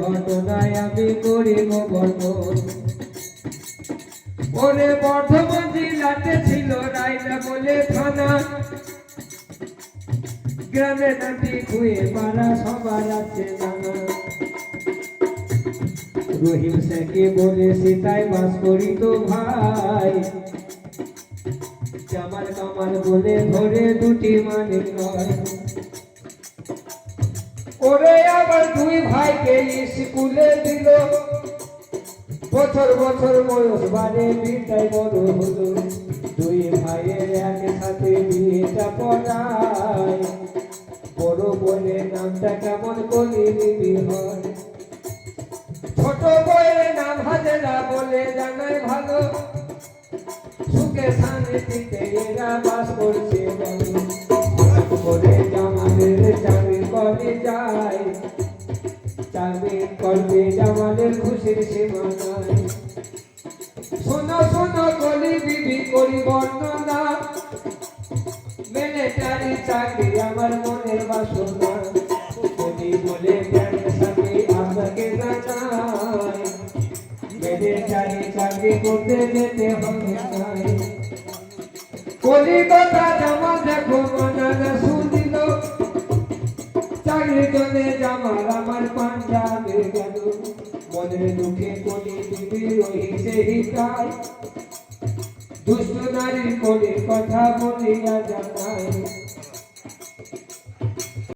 ঘটনায় আমি করিব বর্ণন ওরে বর্ধমান জেলাতে ছিল রায়না বলে থানা। গ্রামে নাটি খুয়ে পাড়া সবার আছে জানা। রহিম শেখে বলে সীতায় বাস করি তো ভাই। জামাল কামাল বলে ধরে দুটি মানে নয়। ওরে আবার দুই স্কুলে দিল। বছর বছর বয়স বাড়ে বিটাই বড় হলো। দুই ভাইয়ের একসাথে বিয়েটা পড়ায় বড় বলে নামটা কেমন কলি দিবি হয়। ছোট বইয়ের নাম হাজেরা বলে জানাই ভালো। সুখে শান্তিতে এরা বাস করছে বলো। করবে জামালের খুশির সীমা নাই। শোনো শোনো কলি বিবি করি বর্ণনা। মিলিটারি চাকরি আমার মনের বাসনা। কলি বলে সাথে আপনাকে জানাই মিলিটারি চাকরি করতে যেতে হবে নাই কলিকতা জামা দেখো, মনানা শুনিল চাকরি জন্য পাঞ্জাবে গেল মনের দুঃখে কোটি দিবি রহিছে হিতাই দুষ্ট নারীর কলির কথা বলিয়া জানাই